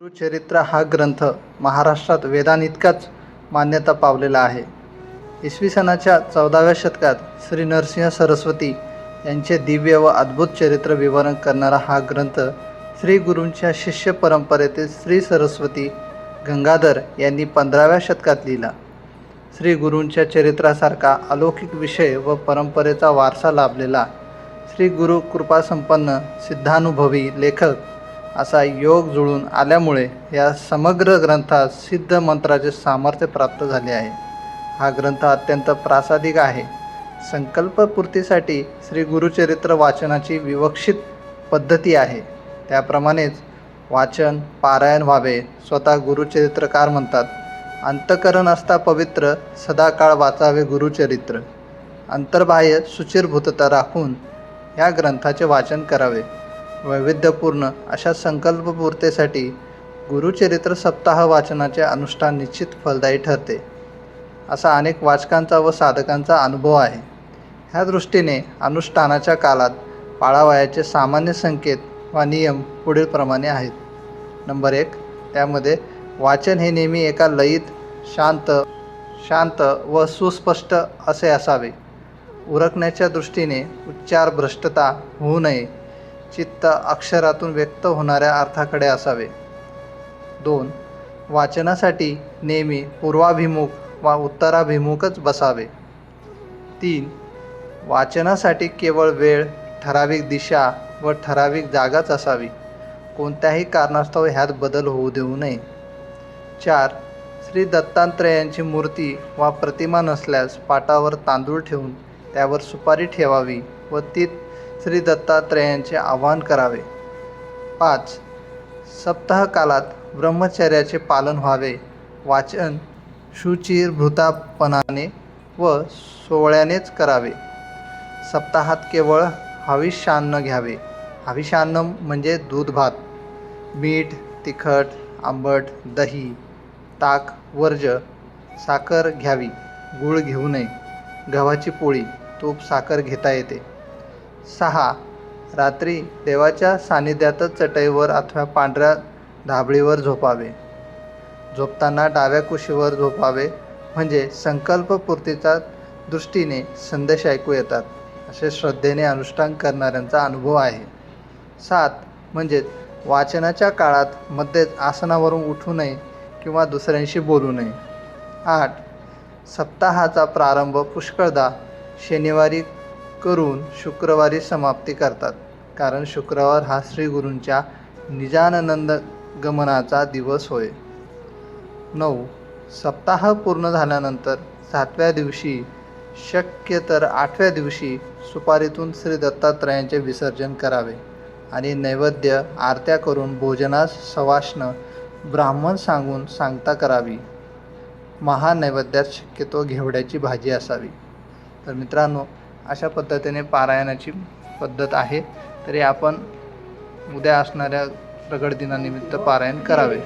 गुरुचरित्र हा ग्रंथ महाराष्ट्रात वेदांइतकाच मान्यता पावलेला आहे. इसवी सनाच्या चौदाव्या शतकात श्री नरसिंह सरस्वती यांचे दिव्य व अद्भुत चरित्र विवरण करणारा हा ग्रंथ श्री गुरूंच्या शिष्य परंपरेतील श्री सरस्वती गंगाधर यांनी पंधराव्या शतकात लिहिला. श्री गुरूंच्या चरित्रासारखा अलौकिक विषय व परंपरेचा वारसा लाभलेला श्री गुरु कृपासंपन्न सिद्धानुभवी लेखक असा योग जुळून आल्यामुळे या समग्र ग्रंथात सिद्ध मंत्राचे सामर्थ्य प्राप्त झाले आहे. हा ग्रंथ अत्यंत प्रासादिक आहे. संकल्पपूर्तीसाठी श्री गुरुचरित्र वाचनाची विवक्षित पद्धती आहे. त्याप्रमाणेच वाचन पारायण व्हावे स्वतः गुरुचरित्रकार म्हणतात. अंतकरण असता पवित्र सदाकाळ वाचावे गुरुचरित्र. अंतर्बाह्य सुचिरभूतता राखून या ग्रंथाचे वाचन करावे. वैविध्यपूर्ण अशा संकल्पपूर्तेसाठी गुरुचरित्र सप्ताह वाचनाचे अनुष्ठान निश्चित फलदायी ठरते. असा अनेक वाचकांचा व साधकांचा अनुभव आहे. ह्या दृष्टीने अनुष्ठानाच्या काळात पाळावयाचे सामान्य संकेत वा नियम पुढीलप्रमाणे आहेत. नंबर एक त्यामध्ये वाचन हे नेहमी एका लयीत शांत शांत व सुस्पष्ट असे असावे. उरकण्याच्या दृष्टीने उच्चार भ्रष्टता होऊ नये. चित्त अक्षरातून व्यक्त होणाऱ्या अर्थाकडे असावे. दोन वाचनासाठी नेहमी पूर्वाभिमुख वा उत्तराभिमुखच बसावे. तीन वाचनासाठी केवळ वेळ ठराविक दिशा व ठराविक जागाच असावी. कोणत्याही कारणास्तव ह्यात बदल होऊ देऊ नये. चार श्री दत्तात्रयांची मूर्ती वा प्रतिमा नसल्यास पाटावर तांदूळ ठेवून त्यावर सुपारी ठेवावी व ती श्री दत्तात्रयांचे आवाहन करावे. पाच सप्ताह कालात ब्रह्मचर्याचे पालन व्हावे. वाचन शुचिरभृतापणाने व सोहळ्यानेच करावे. सप्ताहात केवळ हविष्यान्न घ्यावे. हविष्यान्न म्हणजे दूध भात मीठ तिखट आंबट दही ताक वर्ज साखर घ्यावी. गूळ घेऊ नये. गव्हाची पोळी तूप साखर घेता येते. सहा. रात्री देवाच्या सानिध्यातच चटईवर अथवा पांढऱ्या धाबळीवर झोपावे. झोपताना डाव्या कुशीवर झोपावे म्हणजे संकल्पपूर्तीचा दृष्टीने संदेश ऐकू येतात असे श्रद्धेने अनुष्ठान करणाऱ्यांचा अनुभव आहे. सात. म्हणजेच वाचनाच्या काळात मध्येच आसनावरून उठू नये किंवा दुसऱ्यांशी बोलू नये. आठ. सप्ताहाचा प्रारंभ पुष्कळदा शनिवारी करून शुक्रवारी समाप्ती करतात. कारण शुक्रवार हा श्री गुरूंच्या निजानंद गमनाचा दिवस होय. नऊ. सप्ताह पूर्ण झाल्यानंतर सातव्या दिवशी शक्य तर आठव्या दिवशी सुपारीतून श्री दत्तात्रयांचे विसर्जन करावे आणि नैवेद्य आरत्या करून भोजनास सवाष्ण ब्राह्मण सांगून सांगता करावी. महानैवेद्यात शक्यतो घेवड्याची भाजी असावी. तर मित्रांनो अशा पद्धतीने पारायणाची पद्धत आहे. तरी आपण उद्या असणाऱ्या प्रगट दिनानिमित्त पारायण करावे.